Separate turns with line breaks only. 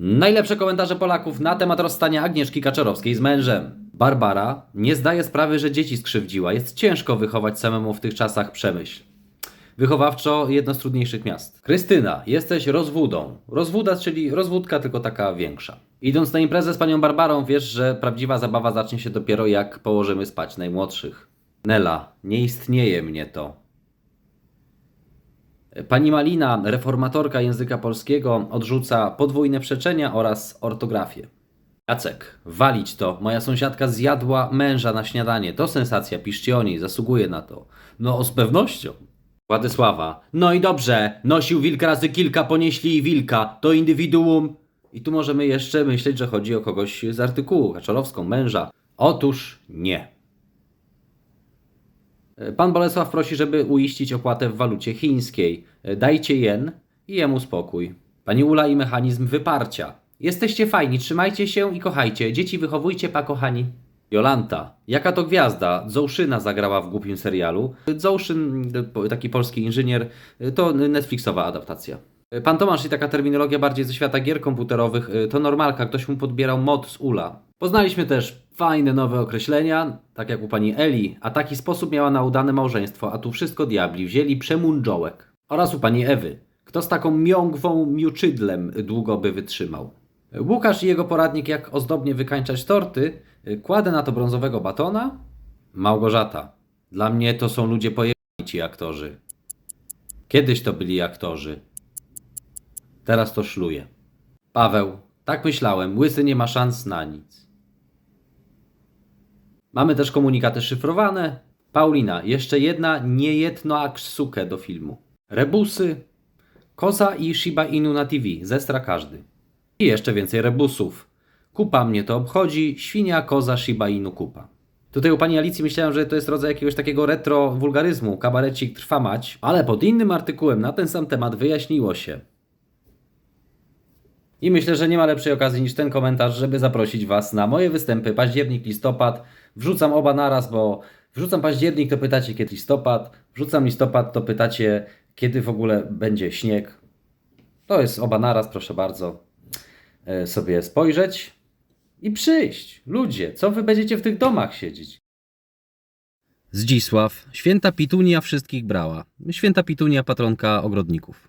Najlepsze komentarze Polaków na temat rozstania Agnieszki Kaczorowskiej z mężem. Barbara nie zdaje sprawy, że dzieci skrzywdziła. Jest ciężko wychować samemu w tych czasach przemyśl. Wychowawczo jedno z trudniejszych miast. Krystyna, jesteś rozwódą. Rozwóda, czyli rozwódka, tylko taka większa. Idąc na imprezę z panią Barbarą, wiesz, że prawdziwa zabawa zacznie się dopiero jak położymy spać najmłodszych. Nela, nie istnieje mnie to. Pani Malina, reformatorka języka polskiego, odrzuca podwójne przeczenia oraz ortografię. Jacek, walić to. Moja sąsiadka zjadła męża na śniadanie. To sensacja, piszcie o niej, zasługuje na to. No, z pewnością. Władysława, no i dobrze, nosił wilk razy kilka, ponieśli i wilka, to indywiduum. I tu możemy jeszcze myśleć, że chodzi o kogoś z artykułu, Kaczorowską, męża. Otóż nie. Pan Bolesław prosi, żeby uiścić opłatę w walucie chińskiej. Dajcie jen i jemu spokój. Pani Ula i mechanizm wyparcia. Jesteście fajni, trzymajcie się i kochajcie. Dzieci wychowujcie, pa kochani. Jolanta. Jaka to gwiazda? Zołszyna zagrała w głupim serialu. Zołszyn, taki polski inżynier, to Netflixowa adaptacja. Pan Tomasz i taka terminologia bardziej ze świata gier komputerowych, to normalka, ktoś mu podbierał mod z Ula. Poznaliśmy też fajne nowe określenia, tak jak u pani Eli, a taki sposób miała na udane małżeństwo, a tu wszystko diabli wzięli przemundżołek. Oraz u pani Ewy. Kto z taką miągwą miuczydlem długo by wytrzymał? Łukasz i jego poradnik, jak ozdobnie wykańczać torty, kładę na to brązowego batona. Małgorzata. Dla mnie to są ludzie pojemni ci aktorzy. Kiedyś to byli aktorzy. Teraz to szluje. Paweł. Tak myślałem. Łysy nie ma szans na nic. Mamy też komunikaty szyfrowane. Paulina. Jeszcze jedna niejedno aksukę do filmu. Rebusy. Koza i Shiba Inu na TV. Zestra każdy. I jeszcze więcej rebusów. Kupa mnie to obchodzi, świnia, koza, Shiba Inu, kupa. Tutaj u pani Alicji myślałem, że to jest rodzaj jakiegoś takiego retro wulgaryzmu, kabarecik trwa mać, ale pod innym artykułem na ten sam temat wyjaśniło się. I myślę, że nie ma lepszej okazji niż ten komentarz, żeby zaprosić Was na moje występy październik, listopad. Wrzucam oba naraz, bo wrzucam październik, to pytacie kiedy listopad, wrzucam listopad, to pytacie kiedy w ogóle będzie śnieg. To jest oba naraz, proszę bardzo e, sobie spojrzeć i przyjść. Ludzie, co wy będziecie w tych domach siedzieć? Zdzisław, święta Pitunia wszystkich brała. Święta Pitunia, patronka ogrodników.